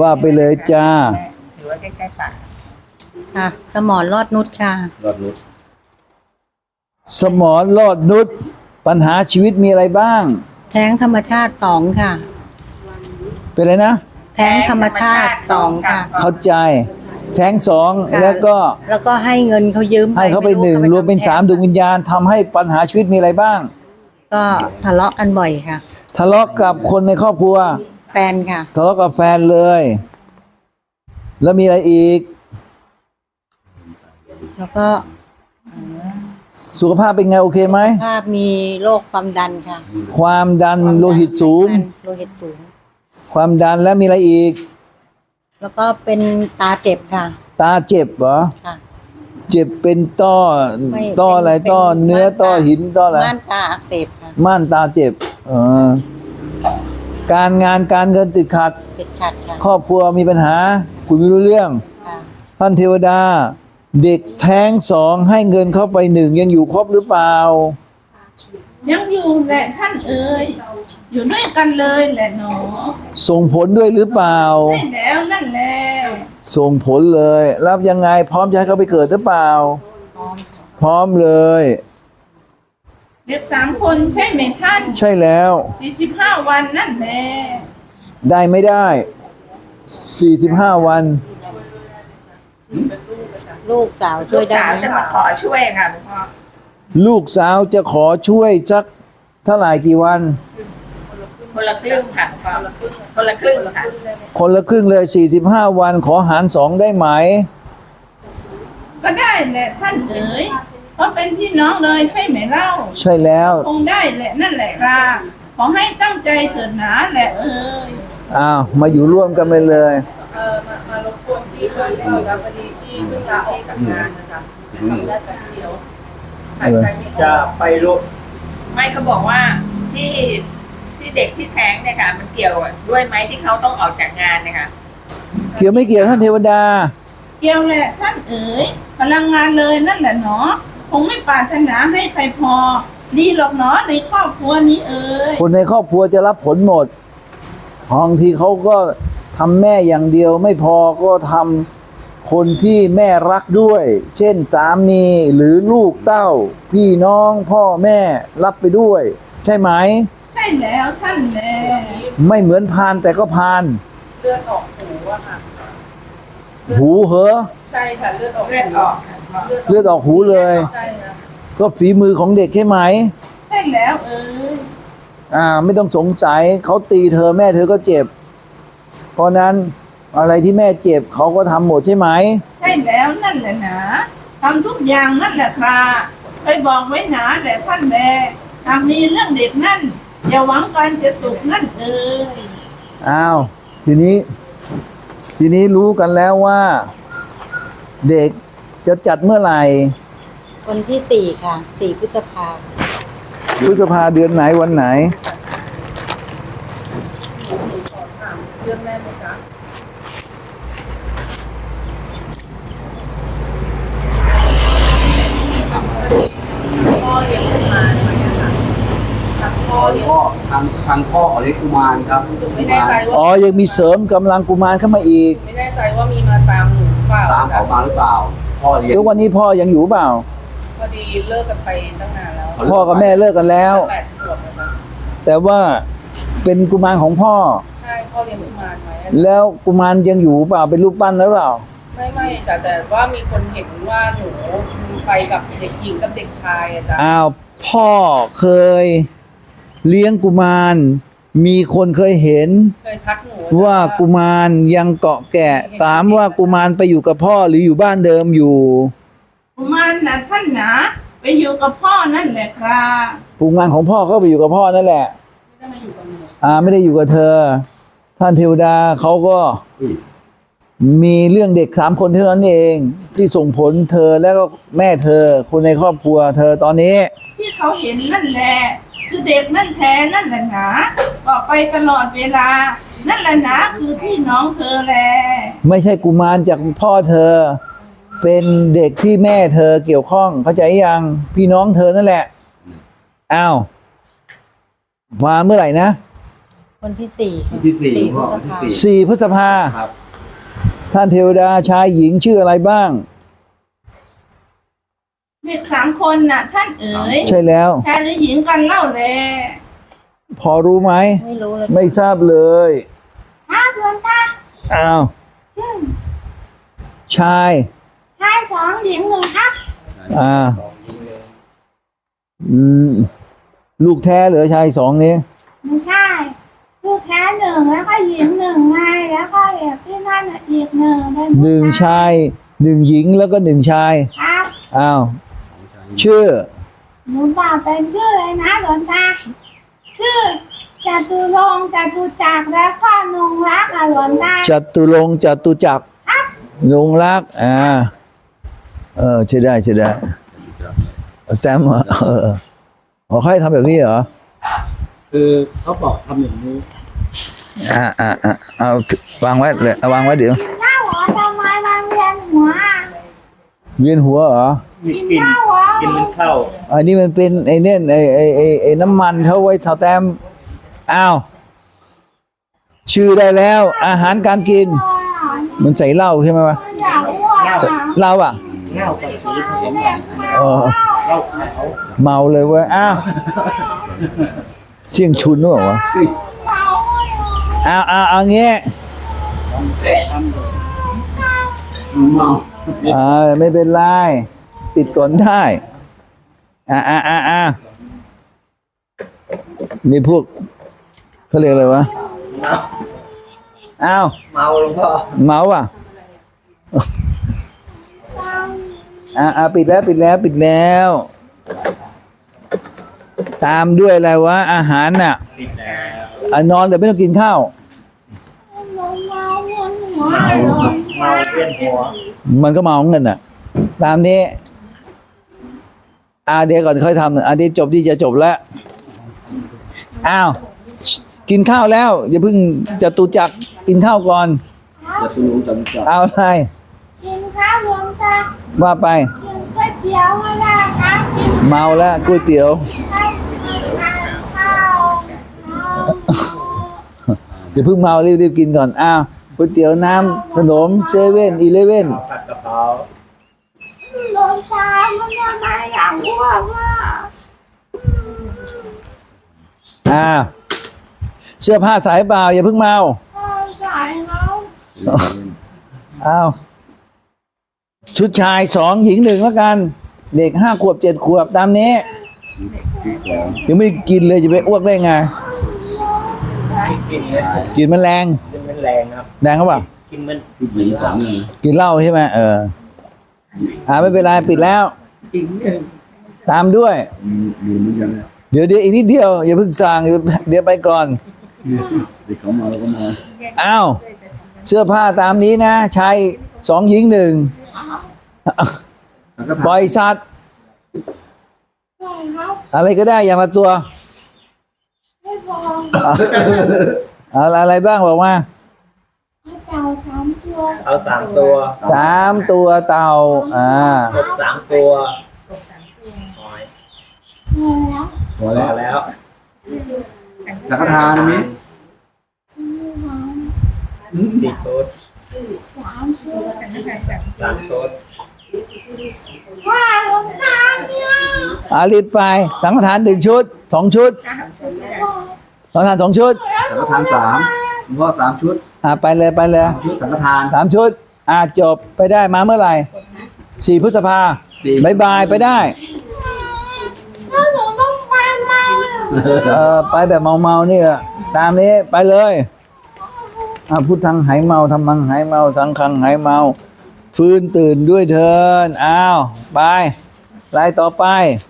ว่าไปเลยจ้า หรือว่าใกล้ๆปากค่ะ สมอนรอดนุชค่ะ รอดนุชสมอนรอดนุชปัญหาชีวิตมีอะไรบ้าง แท้งธรรมชาติสองค่ะ เป็นอะไรนะ แท้งธรรมชาติสองค่ะ เข้าใจ แท้งสองค่ะแล้วก็ แล้วก็ให้เงินเขายืมให้เขาไปหนึ่งรวมเป็นสามดวงวิญญาณทำให้ปัญหาชีวิตมีอะไรบ้าง ก็ทะเลาะกันบ่อยค่ะ ทะเลาะกับคนในครอบครัว แฟนค่ะ ทะเลาะกับแฟนเลย แล้วมีอะไรอีก แล้วก็สุขภาพเป็นไงโอเคไหม ภาพมีโรคความดันค่ะความดันโลหิตสูง โลหิตสูง ความดันแล้วมีอะไรอีก แล้วก็เป็นตาเจ็บค่ะตาเจ็บเหรอ ค่ะ เจ็บเป็นต้อ ไม่ต้ออะไรเป็นต้อเนื้อม่านตาต้อหินต้ออะไร ม่านตาอักเสบค่ะ ม่านตาเจ็บเออการงานการเงินติดขัด ติดขัดค่ะครอบครัวมีปัญหา คุยไม่รู้เรื่อง ค่ะท่านเทวดา เด็กแท้งสองให้เงินเข้าไปหนึ่งยังอยู่ครบหรือเปล่า ยังอยู่แหละท่านเอ๋ยอยู่ด้วยกันเลยแหละหนอส่งผลด้วยหรือเปล่า ใช่แล้วนั่นแหละส่งผลเลย รับยังไงพร้อมจะให้เขาไปเกิดหรือเปล่า พร้อมค่ะพร้อมเลย เด็กสามคนใช่ไหมท่านใช่แล้วสี่สิบห้าวันนั่นแหละได้ไม่ได้45วันลูกสาวช่วยได้ไหมจะมาขอช่วยค่ะหลวงพ่อลูกสาวจะขอช่วยสักเท่าไหร่กี่วัน คนละครึ่งค่ะหลวงพ่อคนละครึ่งค่ะคนละครึ่งเลย 45 วันขอหารสองได้ไหม ก็ได้แหละท่านเอ๋ย เพราะเป็นพี่น้องเลยใช่ไหมเล่า ใช่แล้ว คงได้แหละนั่นแหละค่ะขอให้ตั้งใจเถิดหนาแหละเอ๋ยอ้าว มาอยู่ร่วมกันไปเลย เออมามารบกวนพี่ด้วยเราจะพอดีพี่เพิ่งลาออกจากงานนะคะทำได้แป๊บเดียวหายใจไม่อจะอกไปโลกไม่เขาบอกว่าที่ที่เด็กที่แท้งเนี่ยค่ะ มันเกี่ยวด้วยไหมที่เขาต้องออกจากงานเนี่ยค่ะ เกี่ยวไม่เกี่ยวท่านเทวดา เกี่ยวแหละท่านเอ๋ยพลังงานเลยนั่นแหละเนาะ คงไม่ปรารถนาให้ใครพอ ดีหรอกเนาะในครอบครัวนี้เอ๋ยคนในครอบครัวจะรับผลหมดบางทีเขาก็ทำแม่อย่างเดียวไม่พอก็ทำคนที่แม่รักด้วย เช่นสามีหรือลูกเต้า พี่น้องพ่อแม่รับไปด้วย ใช่ไหม ใช่แล้วท่านแน่ไม่เหมือนพานแต่ก็พานเลือดออกหูอะค่ะหูเหอะใช่ค่ะเลือดออกเลือดออกค่ะ เลือดออกหูเลย ใช่นะก็ฝีมือของเด็กใช่ไหม ใช่แล้วเอ๋ยอ่า ไม่ต้องสงสัยเขาตีเธอแม่เธอก็เจ็บ เพราะนั้นอะไรที่แม่เจ็บเขาก็ทำหมดใช่ไหม ใช่แล้วนั่นแหละนะทำทุกอย่างนั่นแหละค่ะไปบอกไว้หนาแหละท่านแน่หากมีเรื่องเด็กนั่นอย่าหวังการจะสุขนั่นเอ๋ยอ้าว ทีนี้ ทีนี้รู้กันแล้วว่า เด็ก จะจัดเมื่อไหร่คนที่สี่ค่ะสี่พฤษภาพฤษภาเดือนไหนวันไหน เรื่องแม่ไหมคะพ่อเลี้ยงขึ้นมาด้วยอะค่ะทางพ่อเลี้ยงพ่อทางทางพ่อของเล็กกุมารครับหนูไม่แน่ใจว่าอ๋อยังมีเสริมกำลังกุมารเข้ามาอีก ไม่แน่ใจว่ามีมาตามหนูหรือเปล่าตามเขามาหรือเปล่า พ่อเลี้ยงทุกวันนี้พ่อยังอยู่เปล่า พอดีเลิกกันไปตั้งนานแล้วพ่อกับแม่เลิกกันแล้ว แปดขวบนะคะแต่ว่าเป็นกุมารของพ่อ ใช่พ่อเลี้ยงกุมารไว้แล้วกุมารยังอยู่เปล่าเป็นรูปปั้นแล้วเปล่า ไม่ไม่แต่แต่ว่ามีคนเห็นว่าหนูไปกับเด็กหญิงกับเด็กชายอะจ๊ะอ้าวพ่อเคยเลี้ยงกุมาร มีคนเคยเห็นเคยทักหนูว่ากุมารยังเกาะแกะถามว่ากุมารไปอยู่กับพ่อหรืออยู่บ้านเดิมอยู่กุมารนะท่านนะไปอยู่กับพ่อนั่นแหละครับกุมารของพ่อก็ไปอยู่กับพ่อนั่นแหละไม่ได้มาอยู่กับหนูอ่าไม่ได้อยู่กับเธอ ท่านเทวดาเขาก็มีเรื่องเด็กสามคนเท่านั้นเองที่ส่งผลเธอแล้วก็แม่เธอคนในครอบครัวเธอตอนนี้ ที่เขาเห็นนั่นแหละ คือเด็กนั่นแท้นั่นแหละนะบอกไปตลอดเวลา นั่นแหละนะคือพี่น้องเธอแหละไม่ใช่กุมารจากพ่อเธอ เป็นเด็กที่แม่เธอเกี่ยวข้อง เข้าใจยังพี่น้องเธอนั่นแหละอ้าวมาเมื่อไหร่นะวันที่สี่ค่ะวันที่สี่พฤพ่อษวันที่ภาสี่ สี่พฤษภาครับ ท่านเทวดาชายหญิงชื่ออะไรบ้าง เด็กสามคนน่ะ ท่านเอ๋ยใช่แล้วชายหรือหญิงกันเล่าแลพอรู้ไหมไม่รู้เลยไม่ทราบเลยอ้าวหลวงตาอ้าวชายชายสองหญิงหนึ่งครับอ่าอืมลูกแท้เหรือชายสองนี้ไม่ใช่ลูกแท้หนึ่งแล้วก็หญิงหนึ่งไงแล้วก็เด็กที่นั่นน่ะอีกหนึ่งเป็นหนึ่งชายหนึ่งหญิงแล้วก็หนึ่งชาย ครับ อ้าว ชื่อ หนูบอกเป็นชื่อเลยนะหลวงตาชื่อจตุรงค์จตุจักรแล้วก็นงรักอะหลวงตาจตุรงค์จตุจักรลงรักอ่าเออใช่ได้ใช่ได้แซมเหรอเอออ๋อเขาให้ทำแบบนี้เหรอคือเขาบอกทำอย่างนี้อ่าอ่าอ่าเอาวางไว้เลยเอาวางไว้เดี๋ยวหน้าหัวทำไมมันเวียนหัวอะเวียนหัวเหรอมีกินกลิ่นข้าวหัว กลิ่นมันเข้าอันนี้มันเป็นไอ้เนี่ยไอ้ไอ้ไอ้ไอ้น้ำมันเขาไว้ทาแต้มอ้าว ชื่อได้แล้ว อาหารการกิน มันใส่เหล้าใช่ไหมวะอยากอ้วกอะเหล้าอะเง่ากับสีผสมกันเออเหล้าขาวเมาเลยเว้ยอ้าวเชี่ยงชุนหรือเปล่าวะเมาอะอ้าวอ้าวเอางี้เมาอ่าไม่เป็นไร ปิดก่อนได้ อ่าอ่าอ่าอ่านี่พวกเขาเรียกอะไรวะอ้าวเมาหลวงพ่อเมาอะอ่าอ่าปิดแล้วปิดแล้วปิดแล้ว ตามด้วยอะไรวะ อาหารน่ะติดแล้วอะนอนแต่ไม่ต้องกินข้าวเมาเมาเวียนหัวเมาเมาเวียนหัวมันก็เมาเงินน่ะ ตามนี้ อ่าเดี๋ยวก่อนค่อยทำอันนี้จบที่จะจบแล้วอ้าวกินข้าวแล้ว อย่าเพิ่งจะตุจักรกินข้าวก่อนจะตุลุงจันจับเอาอะไรกินข้าวหลวงตาว่าไปกินก๋วยเตี๋ยวไม่ได้ครับกินเมาแล้วก๋วยเตี๋ยวข้าวข้าวอย่าเพิ่งเมารีบๆกินก่อนอ้าวก๋วยเตี๋ยวน้ำขนมเซเว่นอีเลเว่น ผัดกะเพราหลวงตามันทำไมอยากอ้วกอะอ่า เสื้อผ้าสายเปล่าอย่าเพิ่งเมาเออใส่เขาอ้าวชุดชายสองหญิงหนึ่งแล้วกัน เด็กห้าขวบเจ็ดขวบตามนี้ที่สองยังไม่กินเลยจะไปอ้วกได้ไง กินเลยกินมันแรงกินมันแรงครับแรงเขาเปล่ากินมันผู้หญิงสองหนึ่งกินเหล้าใช่ไหมเออ อ่าไม่เป็นไรปิดแล้วกินหนึ่งตามด้วยมีเหมือนกันเนี่ยเดี๋ยวเดี๋ยวอีกนิดเดียวอย่าเพิ่งสั่งเดี๋ยวไปก่อน เด็กเขาเมาแล้วก็เมาอ้าวเสื้อผ้าตามนี้นะชายสองหญิงหนึ่งแล้วก็ปล่อยสัตว์ใส่เขาอะไรก็ได้อย่างละตัว ไม่พออะไรอะไรบ้างบอกมา เอาสามตัวสามตัวเต่าอ่าครบสามตัวหอยเงินแล้วพอพแล้อวแล้วสังฆทานมีซื้อมาสี่ชุดสามตัวสามชุดว่าหลวงตาเนี่ยอารีบไป สังฆทานหนึ่งชุดสองชุดสังฆทานสองชุดสังฆทานสาม หลวงพ่อสามชุดอ่าไปเลยไปเลยสามชุดสังฆทาน สามชุด อ่าจบไปได้มาเมื่อไหร่สี่พฤษภาสี่ บายบายไปได้ถ้าหนูต้องไปเมาอะเออไปแบบเมาๆนี่แหละตามนี้ไปเลยอ่าพุทธังหายเมาธรรมังหายเมาสังฆังหายเมา ฟื้นตื่นด้วยเถินอ้าวไปรายต่อไปห